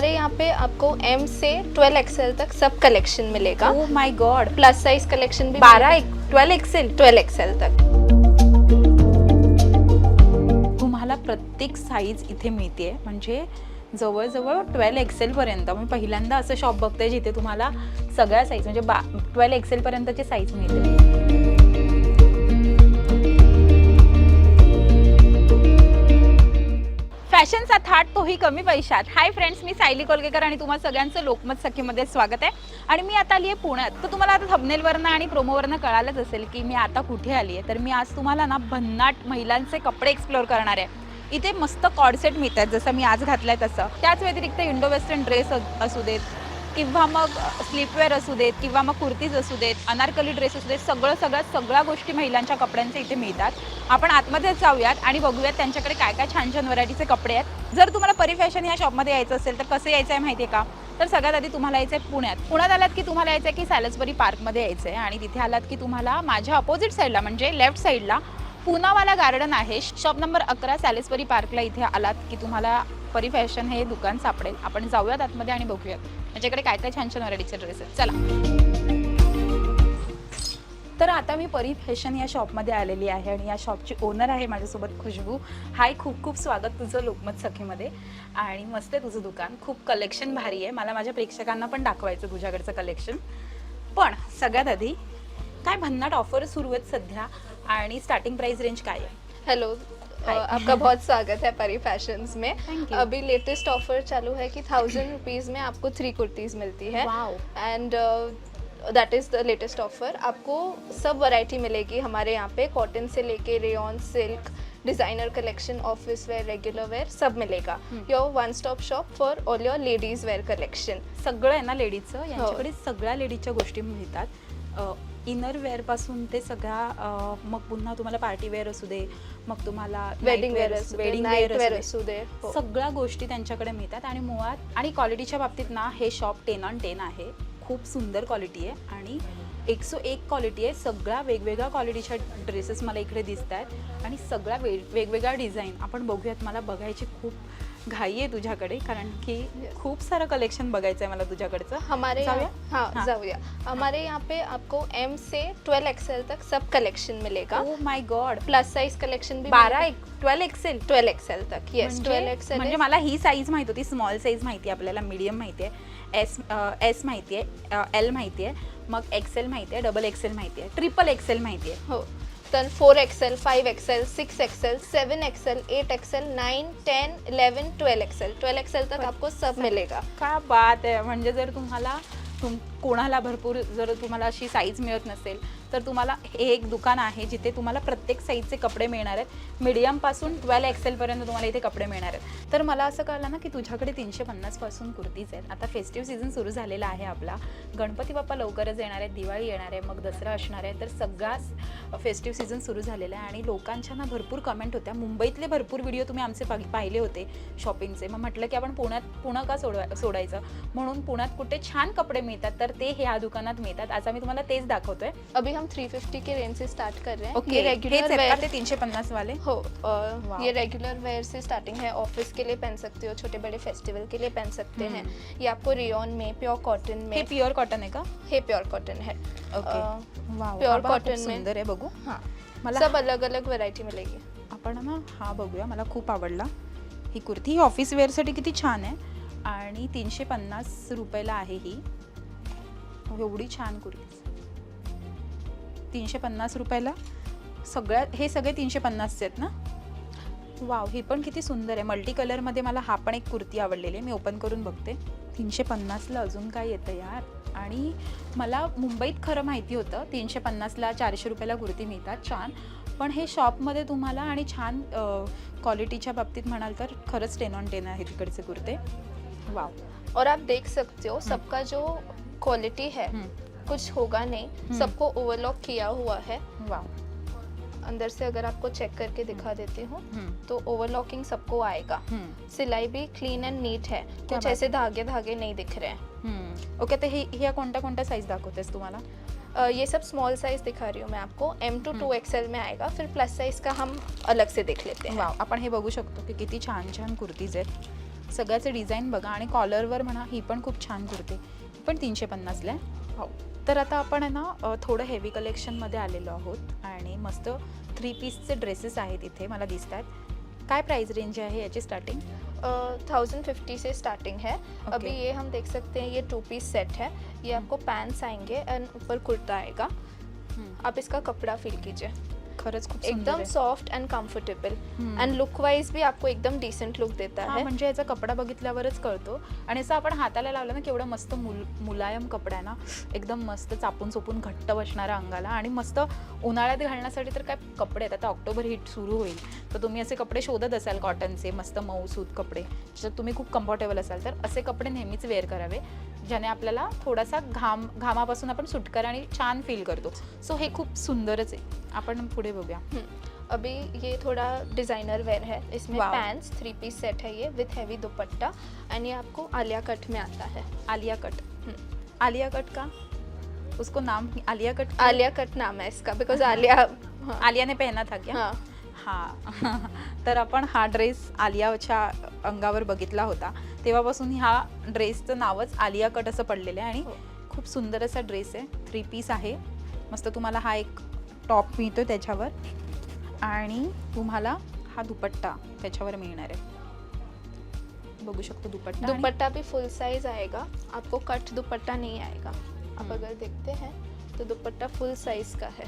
हमारे यहाँ पे आपको एम से ट्वेल्व एक्सएल तक सब कलेक्शन मिलेगा। ओ my God plus size collection भी बारा एक ट्वेल्व एक्सेल ट्वेल्व एक्सएल तक। तुम्हाला प्रत्येक साईज इथे मिळते. म्हणजे जवळजवळ ट्वेल्व एक्सेल पर्यंत. मी पहिल्यांदा असं शॉप बघते जिथे तुम्हाला सगळ्या साईज म्हणजे बा ट्वेल्व एक्सेल पर्यंतची साईज मिळते फॅशनचा थाट तोही कमी पैशात. हाय फ्रेंड्स मी सायली कोलगेकर आणि तुम्हाला सगळ्यांचं लोकमत सखीमध्ये स्वागत आहे. आणि मी आता आली आहे पुण्यात. तर तुम्हाला आता थबनेलवरनं आणि प्रोमोवरनं कळालंच असेल की मी आता कुठे आली आहे. तर मी आज तुम्हाला ना भन्नाट महिलांचे कपडे एक्सप्लोअर करणार आहे. इथे मस्त कॉडसेट मिळतात जसं मी आज घातलंय तसं. त्याच व्यतिरिक्त इंडो वेस्टर्न ड्रेस असू देत किंवा मग स्लीपवेअर असू देत किंवा मग कुर्तीज असू देत अनारकली ड्रेस असू देत सगळं सगळ्या सगळ्या गोष्टी महिलांच्या कपड्यांचे इथे मिळतात. आपण आतमध्ये जाऊयात आणि बघूयात त्यांच्याकडे काय काय छान छान व्हरायटीचे कपडे आहेत. जर तुम्हाला परी फॅशन या शॉपमध्ये यायचं असेल तर कसं यायचं आहे माहिती आहे का? तर सगळ्यात आधी तुम्हाला यायचं आहे पुण्यात. पुण्यात आलात की तुम्हाला यायचं आहे की सॅलसबरी पार्कमध्ये यायचं आहे आणि तिथे आलात की तुम्हाला माझ्या अपोजिट साईडला म्हणजे लेफ्ट साईडला पुनावाला गार्डन आहे. शॉप नंबर अकरा सॅलिसबरी पार्कला इथे आलात की तुम्हाला परी फॅशन हे दुकान सापडेल. आपण जाऊयात आतमध्ये आणि बघूयात. त्याच्याकडे काय काय छान छान व्हरायटीचे ड्रेस आहेत. चला. तर आता मी परी फॅशन या शॉपमध्ये आलेली आहे आणि या शॉपची ओनर आहे माझ्यासोबत खुशबू. हाय खूप खूप स्वागत तुझं लोकमत सखीमध्ये. आणि मस्त आहे तुझं दुकान. खूप कलेक्शन भारी आहे. मला माझ्या प्रेक्षकांना पण दाखवायचं तुझ्याकडचं कलेक्शन पण सगळ्यात आधी काय भन्नाट ऑफर सुरू आहेत सध्या? आणि स्टार्टिंग प्राइस रेंज काय आहे? हेलो. आपका बहुत स्वागत है परी फैशंस में. Thank you. अभी लेटेस्ट ऑफर चालू है कि थाउजेंड रुपीज में आपको थ्री कुर्तीज मिलती है. Wow. And that is the latest offer आपको सब वैरायटी मिलेगी हमारे यहाँ पे. कॉटन से लेके rayon silk designer collection office wear regular wear सब मिलेगा. Your one stop shop for all your ladies wear collection सगळं आहे ना लेडीजचं यांच्याकडे सगळ्या लेडीजच्या गोष्टी मिळतात. इनर वेअरपासून ते सगळ्या मग पुन्हा तुम्हाला पार्टी वेअर असू दे मग तुम्हाला वेडिंग वेयर वेडिंग वेअर असू दे हो. सगळ्या गोष्टी त्यांच्याकडे मिळतात आणि मुळात आणि क्वालिटीच्या बाबतीत ना हे शॉप टेन ऑन टेन आहे खूप सुंदर क्वालिटी आहे आणि एकसो एक क्वालिटी आहे. सगळ्या वेगवेगळ्या क्वालिटीच्या ड्रेसेस मला इकडे दिसत आहेत आणि सगळ्या वेग वेगवेगळ्या डिझाईन आपण बघूयात मला बघायची खूप घाई आहे तुझ्याकडे. कारण की खूप सारं कलेक्शन बघायचं आहे मला तुझ्याकडचं. हमारे हाँ. जाऊया. हमारे यहाँ पे आपको एम से ट्वेल्व एक्सएल तक सब कलेक्शन मिलेगा. ओ my God plus size collection भी बारा एक ट्वेल्व एक्सेल ट्वेल्व एक्सएल तक यस ट्वेल्व एक्सएल म्हणजे मला ही साईज माहिती होती स्मॉल साईज माहिती आहे आपल्याला मीडियम माहिती आहे. एस एस माहिती आहे एल माहिती आहे मग एक्सेल माहिती आहे डबल एक्सेल माहिती आहे ट्रिपल एक्सेल माहिती आहे. हो. then four XL five XL six XL seven XL eight XL nine ten eleven twelve XL twelve XL तक आपको सब. मिलेगा. का बात आहे? म्हणजे जर तुम्हाला तुम कोणाला भरपूर जर तुम्हाला अशी साईज मिळत नसेल तर तुम्हाला हे एक दुकान आहे जिथे तुम्हाला प्रत्येक साईजचे कपडे मिळणार आहेत. मीडियमपासून ट्वेल्व एक्सेलपर्यंत तुम्हाला इथे कपडे मिळणार आहेत. तर मला असं कळलं ना की तुझ्याकडे तीनशे पन्नासपासून कुर्तीज आहेत. आता फेस्टिव्ह सीझन सुरू झालेला आहे आपला. गणपती बाप्पा लवकरच येणार आहे दिवाळी येणार आहे मग दसरा असणार आहे. तर सगळाच फेस्टिव्ह सीझन सुरू झालेला आहे आणि लोकांच्या ना भरपूर कमेंट होत्या. मुंबईतले भरपूर व्हिडिओ तुम्ही आमचे पाहिले होते शॉपिंगचे मग म्हटलं की आपण पुण्यात पुणं का सोडवा सोडायचं? म्हणून पुण्यात कुठे छान कपडे मिळतात तर ते ह्या दुकानात मिळतात. आज आम्ही तुम्हाला तेच दाखवतोय. अभी हम 350 के रेंज से स्टार्ट कर रहे हैं. ओके रेगुलर वेयर तीनशे पन्नास वाले हो और. ये रेगुलर वेयर से स्टार्टिंग है. ऑफिस के लिए पहन सकते हो छोटे बड़े फेस्टिवल के लिए पहन सकते हैं. ये आपको रियोन में प्योर कॉटन हे में प्युअर कॉटन आहे का? हे प्योर कॉटन है. ओके pure कॉटन में सुंदर आहे बघू. हाँ. मला सब अलग अलग वैरायटी मिलेगी. आपण ना हा बघूया मला खूप आवडला. ही कुर्ती ही ऑफिस वेअरसाठी किती छान आहे. आणि तीनशे पन्नास रुपयाला आहे ही. एवढी छान कुर्ती. तीनशे पन्नास रुपयाला सगळ्या हे सगळे तीनशे पन्नासचे आहेत ना? वाव ही पण किती सुंदर आहे. मल्टी कलरमध्ये मला हा पण एक कुर्ती आवडलेली आहे. मी ओपन करून बघते. तीनशे पन्नासला अजून काय येतं यार? आणि मला मुंबईत खरं माहिती होतं तीनशे पन्नासला चारशे रुपयाला कुर्ती मिळतात. छान. पण हे शॉपमध्ये तुम्हाला आणि छान क्वालिटीच्या बाबतीत म्हणाल तर खरंच टेन ऑन टेन आहे तिकडचे कुर्ते. वाव. और आप देख सकते हो. सबका जो क्वालिटी है। कुछ होगा नहीं। सबको ओवरलॉक किया हुआ है। वाव अंदर से अगर आपको चेक करके दिखा देती हूँ तो ओवरलॉकिंग सबको आएगा। सिलाई भी क्लीन एंड नीट है। कुछ ऐसे धागे धागे नहीं दिख रहे हैं. ओके तर हे ह्या कोणत्या कोणत्या साईज दाखवतेस तुम्हाला ये सब स्मॉल साइज दिखा रही हूँ मैं आपको। M to. टू एक्सएल में आएगा। फिर प्लस साइज का हम अलग से देख लेते हैं। वाव आपण हे बघू शकतो की किती छान छान कुर्तीज आहेत। सगळ्याचे डिझाईन बघा आणि कॉलरवर म्हणा ही पण खूप छान कुर्ती. पण तीनशे पन्नासला आहे. हो. तर आता आपण आहे ना थोडं हेवी कलेक्शनमध्ये आलेलो आहोत आणि मस्त थ्री पीसचे ड्रेसेस आहेत इथे मला दिसत आहेत काय प्राइस रेंज आहे याची स्टार्टिंग थाउजेंड फिफ्टी से स्टार्टिंग है. अभी ये हम देख सकते हैं ये टू पीस सेट है. ये आपको पैंट्स आएंगे एंड ऊपर कुर्ता आएगा. आप इसका कपड़ा फील कीजिए. खरंच खूप एकदम. Soft and comfortable hmm. And look wise भी आपको एकदम डिसेंट लुक देता हा म्हणजे याचा कपडा बघितल्यावरच कळतो. आणि असं आपण हाताला लावलं ना केवढं मस्त मुल मुलायम कपडा आहे ना एकदम मस्त चापून चोपून घट्ट बसणारा अंगाला. आणि मस्त उन्हाळ्यात घालण्यासाठी तर काय कपडे आहेत. आता ऑक्टोबर हिट सुरू होईल. तर तुम्ही असे कपडे शोधत असाल कॉटनचे मस्त मऊ सूत कपडे ज्याच्यात तुम्ही खूप कम्फर्टेबल असाल तर असे कपडे नेहमीच वेअर करावे. ज्याने आपल्याला थोडासा घाम घामापासून आपण सुटकार आणि छान फील करतो. सो हे खूप सुंदरच आहे. आपण पुढे बघूया. अभी ये थोड़ा डिजाइनर वेयर है. इसमें. पैंट्स थ्री पीस सेट है ये विथ हैवी दुपट्टा. एंड ये आपको आलिया कट में आता है. आलिया कट. आलिया कट का? उसको नाम आलिया कट? आलिया कट नाम है इसका बिकॉज आलिया हाँ, आलियाने पहना था क्या? हाँ। हा. तर आपण हा ड्रेस आलियाच्या अंगावर बघितला होता. तेव्हापासून ह्या ड्रेसचं नावच आलिया कट असं पडलेलं आहे आणि हो. खूप सुंदर असा ड्रेस आहे. थ्री पीस आहे. मस्त तुम्हाला हा एक टॉप मिळतो त्याच्यावर. आणि तुम्हाला हा दुपट्टा त्याच्यावर मिळणार आहे. बघू शकतो दुपट्टा दुपट्टा भी फुल साइज आएगा आपको कट दुपट्टा नहीं आएगा आप. अगर देखते हैं तो दुपट्टा फुल साइज का है.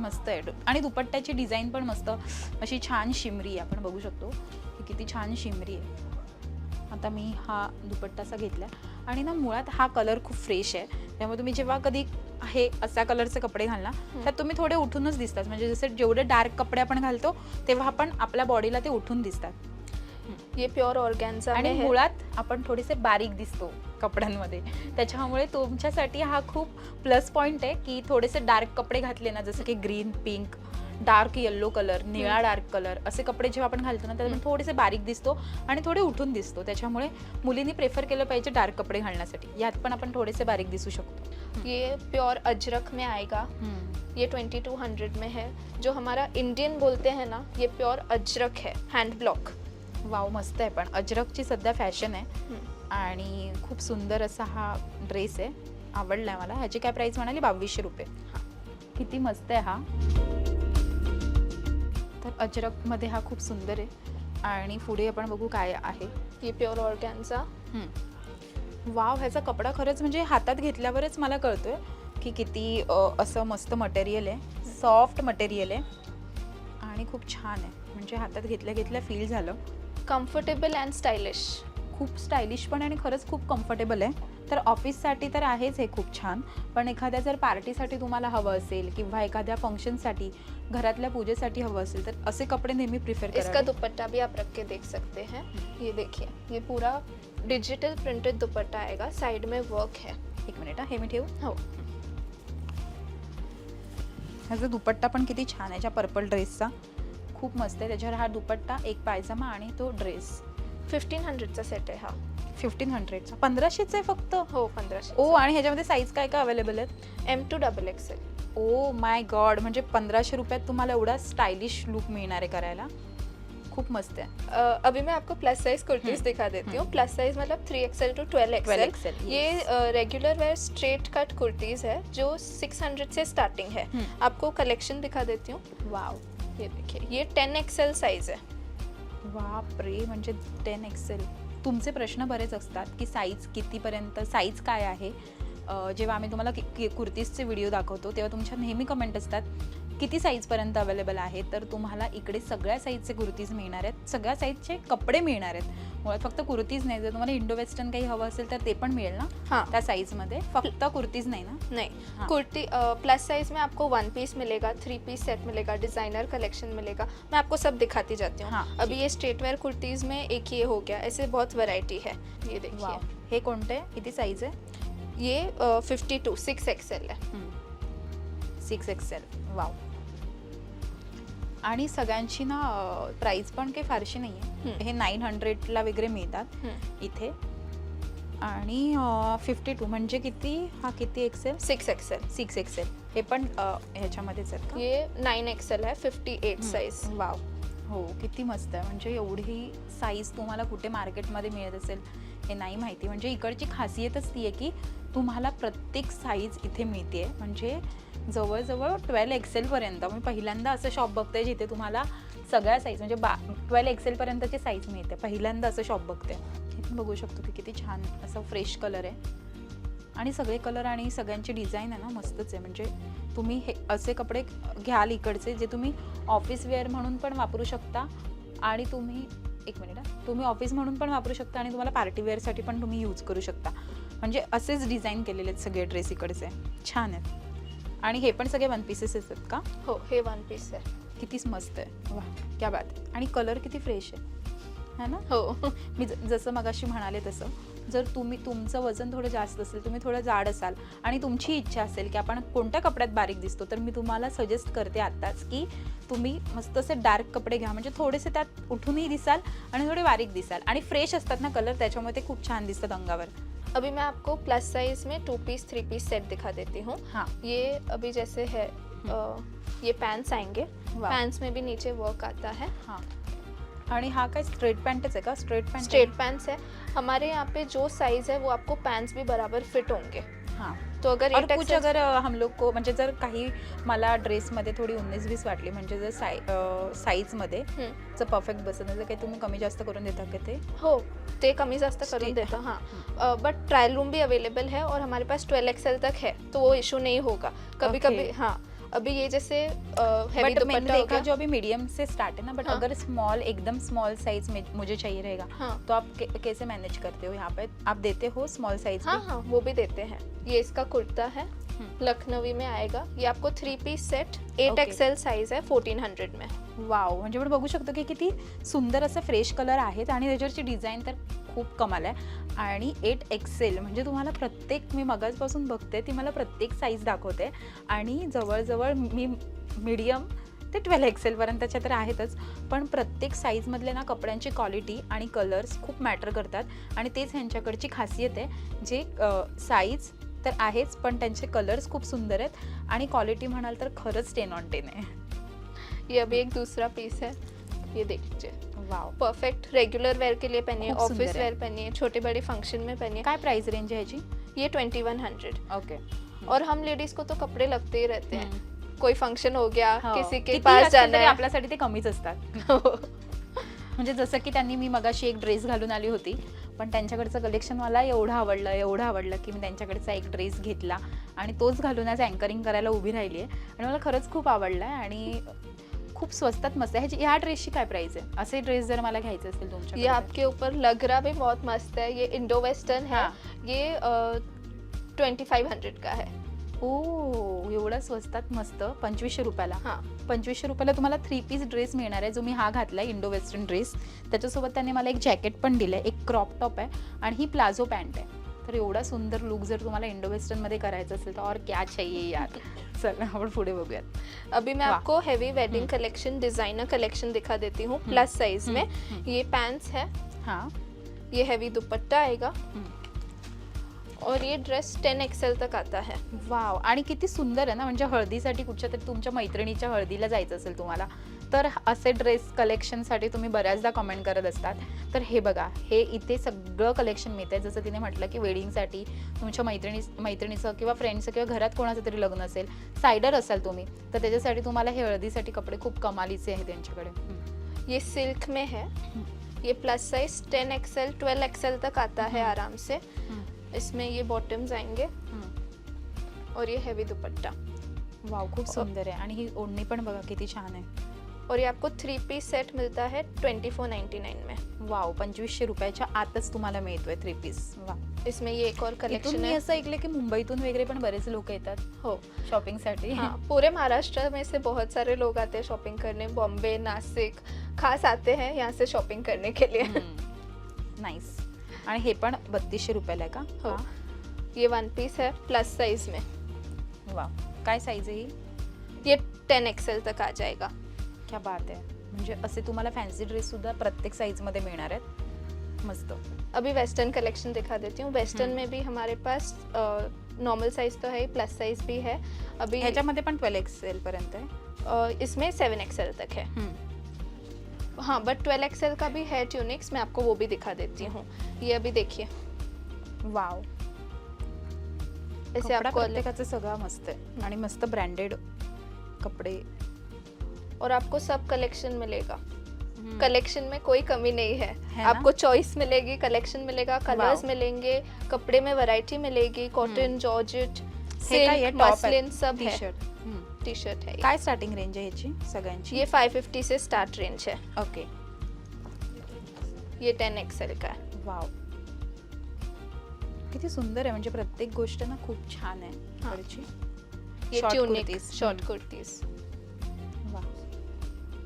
मस्त आहे. आणि दुपट्ट्याची डिझाईन पण मस्त. अशी छान शिमरी आहे. आपण बघू शकतो की किती छान शिमरी आहे. आता मी हा दुपट्टासा घेतला आणि ना मुळात हा कलर खूप फ्रेश आहे. त्यामुळे तुम्ही जेव्हा कधी हे अशा कलरचे कपडे घालना त्यात तुम्ही थोडे उठूनच दिसतात. म्हणजे जसे जेवढे डार्क कपडे आपण घालतो तेव्हा आपण आपल्या बॉडीला ते उठून दिसतात. ये प्योर ऑर्गेन्जा आणि मुळात आपण थोडेसे बारीक दिसतो कपड्यांमध्ये. त्याच्यामुळे तुमच्यासाठी हा खूप प्लस पॉइंट आहे की थोडेसे डार्क कपडे घातले ना जसं की green pink dark yellow colour निळा डार्क कलर असे कपडे जेव्हा आपण घालतो ना हम्म. थोडेसे बारीक दिसतो आणि थोडे उठून दिसतो. त्याच्यामुळे मुलींनी प्रेफर केलं पाहिजे डार्क कपडे घालण्यासाठी. यात पण आपण थोडेसे बारीक दिसू शकतो. ये प्योर अजरक में आएगा. ये ट्वेंटी टू हंड्रेड में है. जो हमारा इंडियन बोलते हैं ना ये प्योर अजरक है हैंड ब्लॉक वाव मस्त आहे पण अजरकची सध्या फॅशन आहे. आणि खूप सुंदर असा हा ड्रेस आहे. आवडला आहे मला. ह्याची काय प्राइस म्हणाली? बावीसशे रुपये. किती मस्त आहे हा. तर अजरकमध्ये हा खूप सुंदर आहे. आणि पुढे आपण बघू काय आहे. ये प्योर ऑर्गेन्जा वाव ह्याचा कपडा खरंच म्हणजे हातात घेतल्यावरच मला कळतोय की किती असं मस्त मटेरियल आहे. सॉफ्ट मटेरियल आहे. आणि खूप छान आहे. म्हणजे हातात घेतल्या घेतल्या फील झालं. कम्फर्टेबल एंड स्टाइलिश खूप स्टायलिश पण आणि खरंच खूप कम्फर्टेबल आहे. तर ऑफिससाठी तर आहेच हे खूप छान. पण एखाद्या जर पार्टीसाठी तुम्हाला हवं असेल किंवा एखाद्या फंक्शनसाठी घरातल्या पूजेसाठी हवं असेल तर असे कपडे नेहमी प्रिफर इसका दुपट्टा भी आप रख के देख सकते हैं। ये देखिए ये पूरा डिजिटल प्रिंटेड दुपट्टा आएगा। साइड में वर्क है। एक मिनिट हा, हे मी ठेवू? हो. ह्याचा दुपट्टा पण किती छान आहे ज्या पर्पल ड्रेसचा खूप मस्त आहे. त्याच्यावर हा दुपट्टा एक पायजामा आणि तो ड्रेस फिफ्टीन हंड्रेडचा सेट आहे हा. फिफ्टीन हंड्रेडचा पंधराशेच आहे फक्त? हो पंधराशे ओ आणि ह्याच्यामध्ये साईज काय काय अवेलेबल आहेत? M to double XL oh my God म्हणजे पंधराशे रुपयात तुम्हाला एवढा स्टायलिश लुक मिळणार आहे करायला. खूप मस्त आहे. अभी मैं आपको प्लस साइज कुर्तीज दिखा देती हूँ। प्लस साइज मतलब three XL to twelve 12 XL. ये regular wear straight cut kurtis है जो सिक्स हंड्रेड से स्टार्टिंग है. आपको कलेक्शन दिखा देती हूँ. वाव ये देखिए ये टेन एक्सेल साईज आहे. बापरे म्हणजे टेन एक्सेल तुमचे प्रश्न बरेच असतात की साईज कितीपर्यंत साईज काय आहे? जेव्हा आम्ही तुम्हाला कुर्तीजचे व्हिडिओ दाखवतो तेव्हा तुमच्या नेहमी कमेंट असतात किती साईजपर्यंत अवेलेबल आहे तर तुम्हाला इकडे सगळ्या साईजचे कुर्तीज मिळणार आहेत. सगळ्या साईजचे कपडे मिळणार आहेत. मुळात फक्त कुर्तीज नाही जर तुम्हाला इंडो वेस्टर्न काही हवं असेल तर ते पण मिळेल ना? हाँ. त्या साईजमध्ये फक्त कुर्तीज नाही ना? नहीं. कुर्ती प्लस साइज में आपको वन पीस मिलेगा थ्री पीस सेट मिलेगा डिजाइनर कलेक्शन मिलेगा. मैं आपको सब दिखाती जाती हूँ. हाँ, अभी ये स्ट्रेट वेयर कुर्तीज में एक ये हो गया ऐसे बहुत वैरायटी है. ये देखिए. वाव. हे कोणते? किती साईज आहे? ये फिफ्टी टू सिक्स एक्सएल है. Six XL wow. आणि सगळ्यांची ना प्राईस पण काही फारशी नाही आहे. हे नाईन हंड्रेडला वगैरे मिळतात. इथे. आणि फिफ्टी टू म्हणजे किती? हा किती XL six XL six XL हे पण ह्याच्यामध्येच आहेत का? ये नाइन एक्सएल है फिफ्टी एट. साइज वाव हो किती मस्त आहे. म्हणजे एवढी साईज तुम्हाला कुठे मार्केटमध्ये मिळत असेल हे नाही माहिती. म्हणजे इकडची खासियतच ती आहे की तुम्हाला प्रत्येक साईज इथे मिळते म्हणजे जवळजवळ ट्वेल्व एक्सेलपर्यंत मी पहिल्यांदा असं शॉप बघते जिथे तुम्हाला सगळ्या साईज म्हणजे बा ट्वेल्व एक्सेलपर्यंतची साईज मिळते. पहिल्यांदा असं शॉप बघते. हे बघू शकतो की किती छान असं फ्रेश कलर आहे. आणि सगळे कलर आणि सगळ्यांची डिझाईन आहे ना मस्तच आहे. म्हणजे तुम्ही हे असे कपडे घ्याल इकडचे जे तुम्ही ऑफिस वेअर म्हणून पण वापरू शकता. आणि तुम्ही एक मिनिट हा. तुम्ही ऑफिस म्हणून पण वापरू शकता आणि तुम्हाला पार्टी वेअरसाठी पण तुम्ही यूज करू शकता. म्हणजे असेच डिझाईन केलेले आहेत सगळे ड्रेस इकडचे. छान आहेत. आणि हे पण सगळे वन पीसेस आहेत का? हो हे वन पीस आहे. कितीच मस्त आहे. वा क्या बात आहे. आणि कलर किती फ्रेश आहे. है ना? हो. मी ज- जसं मगाशी म्हणाले तसं जर तुम्ही तुमचं वजन थोडं जास्त असेल तुम्ही थोडं जाड असाल आणि तुमची इच्छा असेल की आपण कोणत्या कपड्यात बारीक दिसतो तर मी तुम्हाला सजेस्ट करते आत्ताच की तुम्ही मस्त असे डार्क कपडे घ्या. म्हणजे थोडेसे त्यात उठूनही दिसाल आणि थोडे बारीक दिसाल. आणि फ्रेश असतात ना कलर त्याच्यामुळे ते खूप छान दिसतात अंगावर. अभी मैं आपको प्लस साइज़ में two piece three piece set दिखा देती हूँ। हाँ। ये अभी जैसे है आ, ये पैंट्स आएँगे. पैंट्स में भी नीचे वर्क आता है। हाँ। आणि हा काय स्ट्रेट आहे का? स्ट्रेट पॅन्ट स्ट्रेट पैंट्स है। हमारे यहाँ पे जो साइज़ है वो आपको पैंट्स भी बराबर फिट होंगे। हां. तो अगर और एट कुछ अगर हम लोग को म्हणजे जर काही मला ड्रेसमध्ये थोडी उन्नीस वीस वाटली म्हणजे जर साई साईजमध्ये जर परफेक्ट बसत नाही काही तुम्ही कमी जास्त करून देता का ते? हो ते कमी जास्त करून देता हाँ. बट ट्रायल रूम भी अवेलेबल है और हमारे पास ट्वेल्व एक्सएल तक है तो वो इशू नहीं होगा. कभी. कभी हाँ. अभी ये जैसे हैवी बट मैंने हो देखा जो अभी मीडियम से स्टार्ट है ना बट हाँ. अगर स्मॉल एकदम स्मॉल साइज में मुझे चाहिए रहेगा हाँ। तो आप कैसे मैनेज करते हो यहाँ पे? आप देते हो स्मॉल साइज हाँ हाँ वो भी देते हैं। ये इसका कुर्ता है. लखनवी में आएगा। ये आपको three piece set eight. XL size है फोर्टीन हंड्रेड में। वाव म्हणजे आपण बघू शकतो की किती सुंदर असं फ्रेश कलर आहेत आणि त्याच्यावरची डिझाईन तर खूप कमाल आहे. आणि एट एक्सेल म्हणजे तुम्हाला प्रत्येक मी मगाजपासून बघते ती मला प्रत्येक साईज दाखवते. आणि जवळजवळ मी मीडियम ते ट्वेल्व एक्सेलपर्यंतच्या तर आहेतच. पण प्रत्येक साईजमधले ना कपड्यांची क्वालिटी आणि कलर्स खूप मॅटर करतात. आणि तेच ह्यांच्याकडची खासियत आहे जे साईज तर आहेच पण त्यांचे कलर्स खूप सुंदर आहेत. आणि क्वालिटी म्हणाल तर खरंच टेन ऑन टेन आहे. ये अभी एक दुसरा पीस आहे. ये देख लीजिए वाव। परफेक्ट रेगुलर वेयर के लिए पहनिए ऑफिस। वेयर पहनिए छोटे बड़े फंक्शन में पहनिए काय प्राइस रेंज है जी? ये ट्वेंटी वन हंड्रेड ओके और हम लेडीज को तो कपड़े लगते ही रहते हैं। कोई फंक्शन हो गया किसी के पास जाना है। आपल्यासाठी ते कमीच असतात. म्हणजे जसं की त्यांनी मी मगाशी एक ड्रेस घालून आली होती पण त्यांच्याकडचं कलेक्शन मला एवढं आवडलं एवढं आवडलं की मी त्यांच्याकडचा एक ड्रेस घेतला आणि तोच घालून आज अँकरिंग करायला उभी राहिली आहे आणि मला खरंच खूप आवडलं आहे आणि खूप स्वस्तात मस्त आहे. ह्याची ह्या ड्रेसची काय प्राइस आहे? असे ड्रेस जर मला घ्यायचे असतील ये तुमच्या आपके ऊपर लग रहा भी बहुत मस्त है. ये इंडो वेस्टर्न है. हाँ. ये ट्वेंटी फाइव हंड्रेड का है. ओ एवढं स्वस्तात मस्त. पंचवीसशे रुपयाला. हाँ. पंचवीसशे रुपयाला तुम्हाला थ्री पीस ड्रेस मिळणार आहे. जो मी हा घातला आहे इंडो वेस्टर्न ड्रेस त्याच्यासोबत त्यांनी मला एक जॅकेट पण दिलं आहे एक क्रॉप टॉप आहे. आणि ही प्लाझो पॅन्ट आहे. तर एवढा सुंदर लुक जर तुम्हाला इंडो वेस्टर्नमध्ये करायचं असेल तर और क्या चाहिए यार? चल आपण पुढे बघूयात. अभी मैं आपको heavy wedding hmm. Collection designer collection दिखा देती हूँ प्लस साइज़ में हम्म, हम्म. ये पैंट्स है. हाँ. ये हैवी दुपट्टा आएगा. हम्म. और ये ड्रेस टेन एक्सएल तक आता है. वाव आणि किती सुंदर आहे ना म्हणजे हळदीसाठी कुठच्या तरी तुमच्या मैत्रिणीच्या हळदीला जायचं असेल तुम्हाला तर असे ड्रेस कलेक्शनसाठी तुम्ही बऱ्याचदा कमेंट करत असतात. तर हे बघा हे इथे सगळं कलेक्शन मिळतं आहे जसं तिने म्हटलं की वेडिंगसाठी तुमच्या मैत्रिणी मैत्रिणीचं किंवा फ्रेंडचं किंवा घरात कोणाचं तरी लग्न असेल सायडर असाल तुम्ही तर त्याच्यासाठी तुम्हाला हे हळदीसाठी कपडे खूप कमालीचे आहेत त्यांच्याकडे. ये सिल्क में है. ये plus size ten XL twelve XL तक आता है. आराम से. इसमें ये बॉटम्स आएंगे. और ये हैवी दुपट्टा। वाव खूप सुंदर आहे. आणि ही ओढणी पण बघा किती छान आहे. और ये आपको थ्री पीस सेट मिलता है ट्वेंटी फोर नाइन्टी नाइन में. वाव पंचवीसशे रुपयाच्या आतच तुम्हाला मिळतोय थ्री पीस वा इसमें ये एक और कलेक्शन मी है असं ऐकलं की मुंबईतून वगैरे पण बरेच लोक येतात हो. शॉपिंगसाठी हाँ पूरे महाराष्ट्र में से बहुत सारे लोग आते हैं शॉपिंग करने. बॉम्बे नासिक खास आते हैं यहाँ से शॉपिंग करने के लिए. नाईस आणि हे पण बत्तीसशे रुपयाला आहे का? हो. हा. ये वन पीस है प्लस साइज में. वा. काय साईज आहे ही? ये टेन एक्सएल तक आ जाएगा. क्या बात आहे. म्हणजे असे तुम्हाला फॅन्सी ड्रेस सुद्धा प्रत्येक साईजमध्ये मिळणार आहेत. मस्त. अभी वेस्टर्न कलेक्शन दिखा देती हूँ. वेस्टर्न हम्म. में भी हमारे पास नॉर्मल साइज तो है प्लस साइज भी है. अभी ह्याच्यामध्ये पण ट्वेल्व एक्सेल पर्यंत आहे? अ, इसमें सेवन एक्सएल तक है. हाँ बट ट्वेल्व एक्सएल का भी है ट्यूनिक्स मैं आपको वो भी दिखा देती हूँ ये अभी देखिए वाव ऐसे आपको प्रत्येकाचं सगळं मस्त आहे आणि मस्त ब्रँडेड कपडे और आपको सब कलेक्शन मिलेगा. कलेक्शन में कोई कमी नहीं है, है? आपको चॉइस मिलेगी कलेक्शन मिलेगा कलर्स। मिलेंगे कपड़े में वैरायटी मिलेगी कॉटन जॉर्जेट? सिल्क मसलिन सब है टी शर्ट है। काय स्टार्टिंग रेंज आहे ह्याची सगळ्यांची ये 550 से स्टार्ट रेंज है ओके ये 10 एक्सएल का है वाव किती सुंदर आहे म्हणजे प्रत्येक गोष्ट ना खूप छान आहे हा. ये Short tunic kurtis. Short. Kurtis.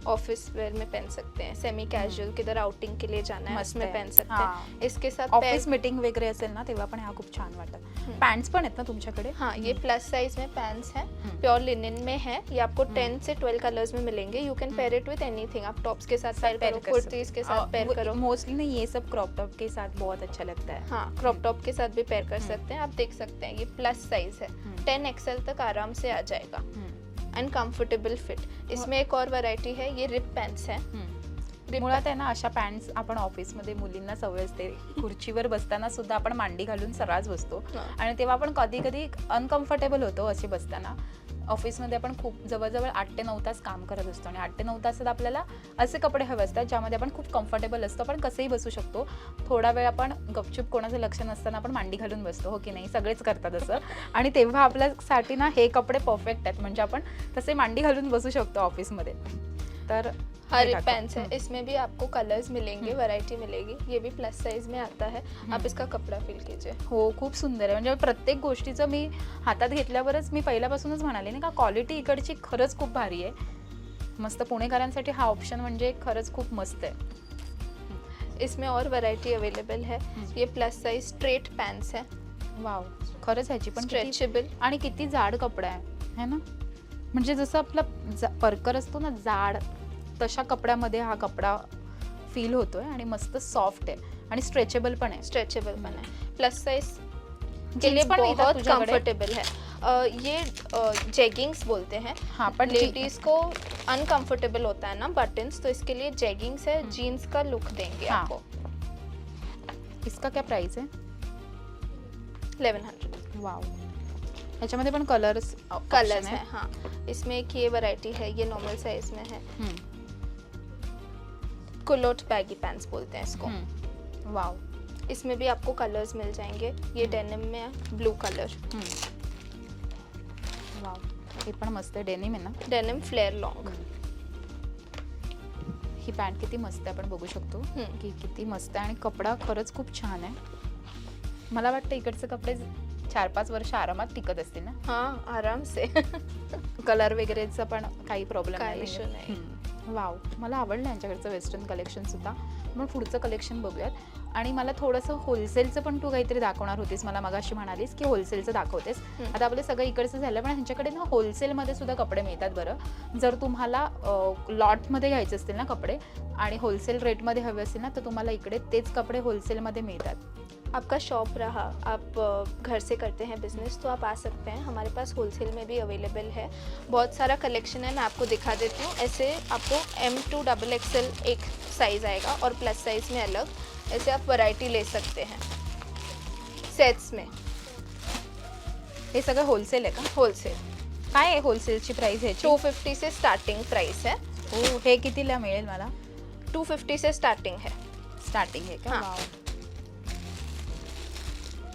Office wear में पहन सकते हैं सेमी कैजुअल किधर आउटिंग के लिए जाना है उसमें पहन सकते हाँ। हैं इसके साथ ऑफ़िस मीटिंग वगैरे असेल ना तेव्हा पण हा खूप छान वाटत हम्म. पॅन्ट्स पण आहेत ना तुमच्याकडे हाँ ये प्लस साइज़ में पैंट्स हैं हम्म. प्योर लिनन में है ये आपको हम्म. 10 से 12 कलर्स में मिलेंगे you can pair it with anything आप टॉप्स के साथ पेयर करो कुर्तीज के साथ पेयर करो मोस्टली ना ये सब क्रॉप टॉप के साथ बहुत अच्छा लगता है हाँ क्रॉप टॉप के साथ भी पेयर कर हम्म. सकते हैं आप देख सकते हैं ये प्लस साइज़ है हम्म. 10 एक्सएल तक आराम से आ जाएगा हम्म. एंड कंफर्टेबल फिट इसमें एक और वैरायटी है ये रिप पैंट्स हैं. मुळात आहे ना अशा पॅन्ट्स आपण ऑफिसमध्ये मुलींना सवय असते. खुर्चीवर बसताना सुद्धा आपण मांडी घालून सरळच बसतो. आणि तेव्हा आपण कधी कधी अनकम्फर्टेबल होतो असे बसताना. ऑफिसमध्ये आपण खूप जवळजवळ आठ ते नऊ तास काम करत असतो आणि आठ ते नऊ तासात आपल्याला असे कपडे हवे असतात ज्यामध्ये आपण खूप कम्फर्टेबल असतो. आपण कसंही बसू शकतो. थोडा वेळ आपण गपचूप कोणाचं लक्ष नसताना आपण मांडी घालून बसतो. हो की नाही? सगळेच करतात असं. आणि तेव्हा आपल्यासाठी ना हे कपडे परफेक्ट आहेत. म्हणजे आपण तसे मांडी घालून बसू शकतो ऑफिसमध्ये. तर हाँ हे रिप दाखव. पैंट्स है. इसमें भी आपको कलर्स मिलेंगे. वैरायटी मिलेगी। ये भी प्लस साइज में आता है। आप इसका कपड़ा फील कीजिए। हो खूप सुंदर आहे. म्हणजे प्रत्येक गोष्टीचं मी हातात घेतल्यावरच मी पहिल्यापासूनच म्हणाले नाही का क्वालिटी इकडची खरंच खूप भारी आहे. मस्त पुणेकरांसाठी हा ऑप्शन म्हणजे खरंच खूप मस्त आहे. इसमें और वैरायटी अवेलेबल है. ये प्लस साइज स्ट्रेट पैंट्स है। वाव खरंच ह्याची पण किती स्ट्रेचेबल आणि किती जाड कपडा आहे. है ना? म्हणजे जसं आपला जा- परकर असतो ना जाड तशा कपड्यामध्ये हा कपडा फील होतोय आणि मस्त सॉफ्ट आहे आणि स्ट्रेचेबल पण आहे स्ट्रेचेबल हम्म. बना है प्लस साइज के लिए पण बहुत? कंफर्टेबल है ये जेगिंग्स बोलते हैं हा पण लेडीज को अनकंफर्टेबल होता है ना बटन्स तो इसके लिए जेगिंग्स है. जीन्स का लुक देंगे हाँ. आपको इसका क्या प्राइस आहे 1100 वाव ह्याच्यामध्ये पण कलर्स कलर्स है हाँ. इसमें एक ये वैरायटी है ये नॉर्मल साइज में है. कुलोट बैगी पैंट्स बोलते हैं इसको. वाव इसमें भी आपको कलर्स मिल जाएंगे. ये. डेनिम में है ब्लू कलर वाव हे पण मस्त आहे डेनिम आहे ना? डेनिम फ्लेयर लॉन्ग ही पॅन्ट किती मस्त आहे आपण बघू शकतो. की किती मस्त आहे आणि कपडा खरंच खूप छान आहे. मला वाटतं इकडचे कपडे चार पाच वर्ष आरामात टिकत असतील ना? हाँ आराम से कलर वगैरेचा पण काही प्रॉब्लेम काही issue नाही. वाव मला आवडलं यांच्याकडचं वेस्टर्न कलेक्शन सुद्धा. मग पुढचं कलेक्शन बघूयात. आणि मला थोडंसं होलसेलचं पण तू काहीतरी दाखवणार होतीस मला मगाशी म्हणालीस की होलसेलचं दाखवतेस. आता आपलं सगळं इकडचं झालं पण ह्यांच्याकडे ना होलसेलमध्ये सुद्धा कपडे मिळतात बरं. जर तुम्हाला लॉटमध्ये घ्यायचे असतील ना कपडे आणि होलसेल रेटमध्ये हवे असतील ना तर तुम्हाला इकडे तेच कपडे होलसेलमध्ये मिळतात. आपका शॉप रहा आप घर से करते हैं बिज़नेस तो आप आ सकते हैं। हमारे पास होलसेल में भी अवेलेबल है। बहुत सारा कलेक्शन है मैं आपको दिखा देती हूँ। ऐसे आपको एम टू डबल एक्सएल एक साइज़ आएगा और प्लस साइज़ में अलग। ऐसे आप वैरायटी ले सकते हैं। सेट्स में। हे सगळं होलसेल आहे का? होलसेल काय आहे होलसेलची प्राइस ह्याची टू फिफ्टी से स्टार्टिंग प्राइस है। हो हे कितीला मिळेल मला? टू फिफ्टी से स्टार्टिंग है। स्टार्टिंग आहे का? हाँ. वाव.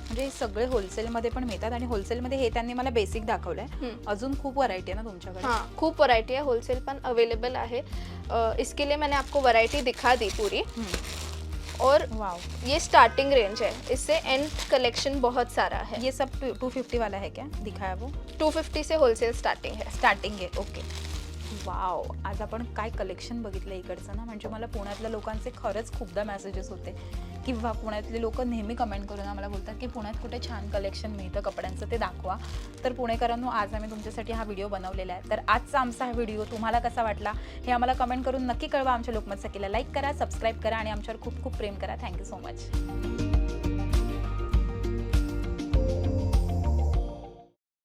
म्हणजे हे सगळे होलसेलमध्ये पण मिळतात आणि होलसेलमध्ये हे त्यांनी मला बेसिक दाखवलंय. अजून खूप व्हरायटी आहे ना तुमच्याकडे? हाँ खूब वैरायटी है होलसेल पण अवेलेबल है अ, इसके लिए मैंने आपको वैरायटी दिखा दी पूरी. और वाव ये स्टार्टिंग रेंज है. इससे एंड कलेक्शन बहुत सारा है. ये सब टू फिफ्टी वाला है क्या? दिखाया वो? 250 से होलसेल स्टार्टिंग है. स्टार्टिंग आहे ओके वाव आज आपण काय कलेक्शन बघितलं इकडचं ना? म्हणजे मला पुण्यातल्या लोकांचे खरंच खूपदा मेसेजेस होते. किंवा पुण्यातले लोक नेहमी कमेंट करून आम्हाला बोलतात की पुण्यात कुठे छान कलेक्शन मिळतं कपड्यांचं ते दाखवा. तर पुणेकरांनो आज आम्ही तुमच्यासाठी हा व्हिडिओ बनवलेला आहे. तर आजचा आमचा हा व्हिडिओ तुम्हाला कसा वाटला हे आम्हाला कमेंट करून नक्की कळवा. आमच्या लोकमत सखीला लाईक करा सबस्क्राईब करा आणि आमच्यावर खूप खूप प्रेम करा. Thank you so much